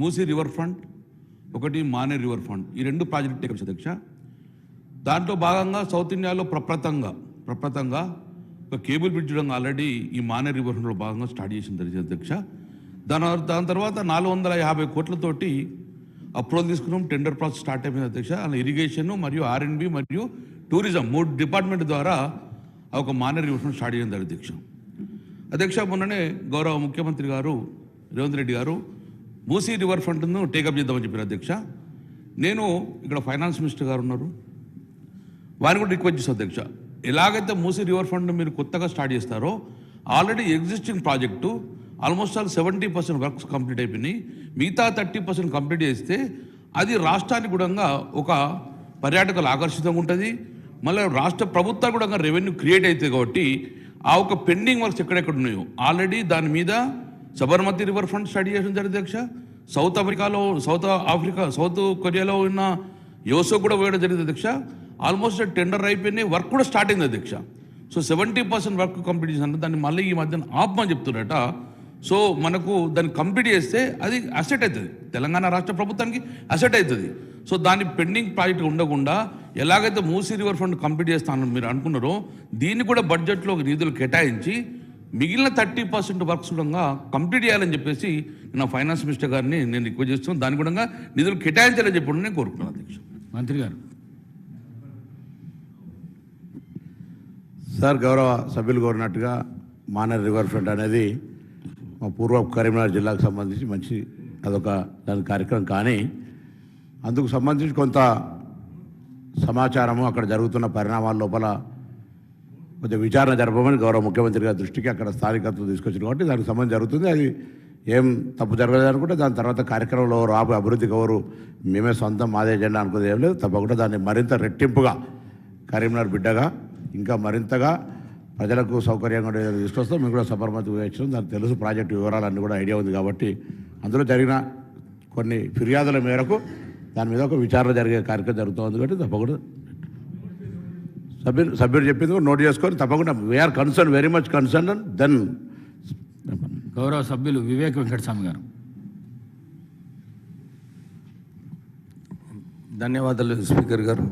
Musi river front ఒకటి మానే river front. ఈ రెండు ప్రాజెక్ట్ టేకప్స్ అధ్యక్ష. దాంట్లో భాగంగా సౌత్ ఇండియాలో ప్రప్రతంగా ప్రప్రతంగా ఒక కేబుల్ బ్రిడ్జ్ ఆల్రెడీ ఈ మానే రివర్ ఫ్రంట్లో భాగంగా స్టార్ట్ చేసిన జరిగింది అధ్యక్ష. దాని దాని తర్వాత నాలుగు వందల యాభై కోట్లతోటి అప్రూవల్ తీసుకున్నాం టెండర్ ప్రాసెస్ స్టార్ట్ అయిపోయింది అధ్యక్ష. అలా ఇరిగేషన్ మరియు ఆర్ఎన్బి మరియు టూరిజం మూడు డిపార్ట్మెంట్ ద్వారా ఒక మానే రివర్ ఫ్రంట్ స్టార్ట్ చేయడం జరిగింది అధ్యక్ష. అధ్యక్ష మొన్ననే గౌరవ ముఖ్యమంత్రి గారు రేవంత్ రెడ్డి గారు మూసీ రివర్ ఫ్రంట్ను టేకప్ చేద్దామని చెప్పిన అధ్యక్ష. నేను ఇక్కడ ఫైనాన్స్ మినిస్టర్ గారు ఉన్నారు. వారిని కూడా రిక్వెస్ట్ చేస్తాను అధ్యక్ష. ఎలాగైతే మూసీ రివర్ ఫ్రంట్ మీరు కొత్తగా స్టార్ట్ చేస్తారో already existing project almost all seventy percent works complete అయిపోయినాయి. మిగతా థర్టీ పర్సెంట్ కంప్లీట్ చేస్తే అది రాష్ట్రానికి కూడా ఒక పర్యాటకులు ఆకర్షితంగా ఉంటుంది. మళ్ళీ రాష్ట్ర ప్రభుత్వాలు కూడా రెవెన్యూ క్రియేట్ అవుతుంది కాబట్టి ఆ ఒక పెండింగ్ వర్క్స్ ఎక్కడెక్కడ ఉన్నాయో ఆల్రెడీ దాని మీద సబర్మతి రివర్ ఫ్రంట్ స్టడీ చేసిన జరిగింది అధ్యక్ష. సౌత్ ఆఫ్రికాలో సౌత్ ఆఫ్రికా సౌత్ కొరియాలో ఉన్న యోసో కూడా వేయడం జరిగింది అధ్యక్ష. ఆల్మోస్ట్ టెండర్ అయిపోయినాయి వర్క్ కూడా స్టార్ట్ అయింది అధ్యక్ష. So seventy percent work complete చేసిన దాన్ని మళ్ళీ ఈ మధ్యన ఆపమని చెప్తున్నారట. సో మనకు దాన్ని కంప్లీట్ చేస్తే అది అసెట్ అవుతుంది. తెలంగాణ రాష్ట్ర ప్రభుత్వానికి అసెట్ అవుతుంది. సో దాని పెండింగ్ ప్రాజెక్ట్ ఉండకుండా ఎలాగైతే మూసీ రివర్ ఫండ్ కంప్లీట్ చేస్తానని మీరు అనుకున్నారో దీన్ని కూడా బడ్జెట్లో నిధులు కేటాయించి మిగిలిన థర్టీ పర్సెంట్ వర్క్స్ కూడా కంప్లీట్ చేయాలని చెప్పేసి నా ఫైనాన్స్ మినిస్టర్ గారిని నేను రిక్వెస్ట్ చేస్తున్నాను. దాని కూడా నిధులు కేటాయించాలని చెప్పి నేను కోరుకున్నాను అధ్యక్ష. మంత్రి గారు. సార్ గౌరవ సభ్యులు కోరినట్టుగా మానర్ రివర్ ఫ్రంట్ అనేది మా పూర్వ కరీంనగర్ జిల్లాకు సంబంధించి మంచి అదొక దాని కార్యక్రమం కానీ అందుకు సంబంధించి కొంత సమాచారము అక్కడ జరుగుతున్న పరిణామాల లోపల కొంచెం విచారణ జరపమని గౌరవ ముఖ్యమంత్రి గారి దృష్టికి అక్కడ స్థానికత్వం తీసుకొచ్చారు కాబట్టి దానికి సంబంధం జరుగుతుంది. అది ఏం తప్పు జరగలేదు అనుకుంటే దాని తర్వాత కార్యక్రమంలో రాబోయే అభివృద్ధికి ఎవరు మేమే సొంతం మాదే ఎజెండా అనుకునేది ఏం లేదు. తప్పకుండా దాన్ని మరింత రెట్టింపుగా కరీంనగర్ బిడ్డగా ఇంకా మరింతగా ప్రజలకు సౌకర్యంగా ఉండేది తీసుకొస్తాం. మేము కూడా సబర్మతి వేయించడం దానికి తెలుసు ప్రాజెక్టు వివరాలన్నీ కూడా ఐడియా ఉంది కాబట్టి అందులో జరిగిన కొన్ని ఫిర్యాదుల మేరకు దాని మీద ఒక విచారణ జరిగే కార్యక్రమం జరుగుతుంది కాబట్టి తప్పకుండా సభ్యులు సభ్యులు చెప్పింది కూడా నోట్ చేసుకొని తప్పకుండా. We are concern very much concern and then గౌరవ సభ్యులు వివేక్ వెంకటస్వామి గారు. ధన్యవాదాలు స్పీకర్ గారు.